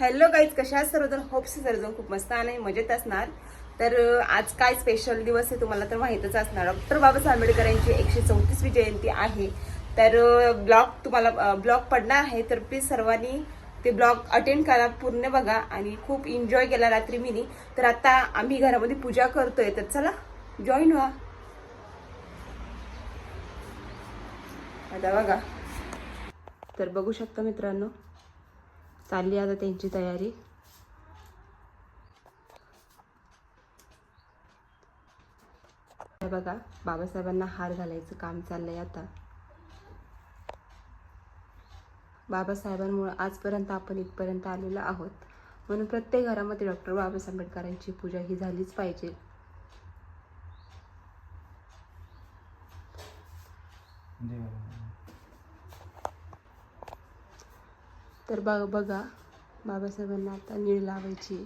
Hello guys कशा सर्वजण? Hopes सर्वजण खूप मस्त आणि मजेत असणार. तर आज काय स्पेशल दिवस आहे तुम्हाला तर माहीतच असणार. डॉक्टर बाबासाहेब आंबेडकर यांची एकशे चौतीसवी जयंती आहे. तर ब्लॉग तुम्हाला ब्लॉग पडणार आहे तर प्लीज सर्वांनी ते ब्लॉग अटेंड करा पूर्ण बघा आणि खूप एन्जॉय केला रात्री मीनी. तर आता आम्ही घरामध्ये पूजा करतोय तर चला जॉईन व्हा. आता बघा. तर बघू शकता मित्रांनो चालली आता त्यांची तयारी. बघा बाबासाहेबांना हार घालायचं काम चाललंय आता. बाबासाहेबांमुळे आजपर्यंत आपण इथपर्यंत आलेलो आहोत. म्हणून प्रत्येक घरामध्ये डॉक्टर बाबासाहेब आंबेडकरांची पूजा ही झालीच पाहिजे. तर बघ बघा. बाबासाहेबांना आता नीळ लावायची.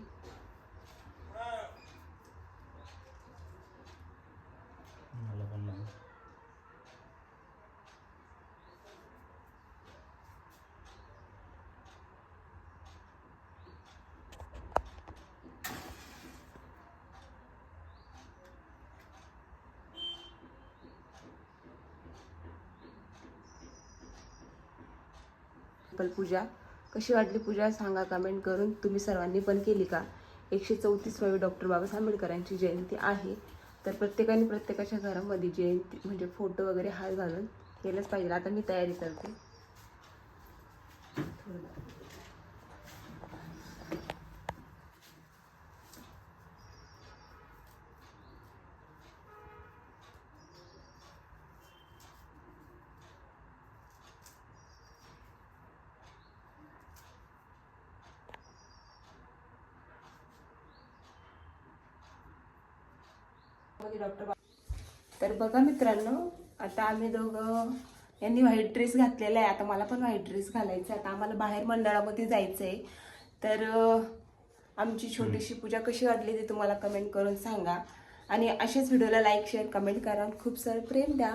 पूजा कशी वाटली पूजा सांगा कमेंट करून. तुम्ही सर्वांनी पण केली का? एकशे चौतीसवावी डॉक्टर बाबासाहेब आंबेडकरांची जयंती आहे. तर प्रत्येकाने प्रत्येकाच्या घरामध्ये जयंती म्हणजे फोटो वगैरे हार घालून केलंच पाहिजे. आता मी तयारी करते. डॉक्टर तर बघा मित्रांनो आता आम्ही दोघं यांनी व्हाईट ड्रेस घातलेला आहे. आता मला पण व्हाईट ड्रेस घालायचा आहे. आता आम्हाला बाहेर मंडळामध्ये जायचं आहे तर आमची छोटीशी पूजा कशी वाटली ते तुम्हाला कमेंट करून सांगा. आणि अशाच व्हिडिओला लाईक शेअर कमेंट करा. आणि खूप सारं प्रेम द्या.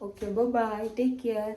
Okay bye take care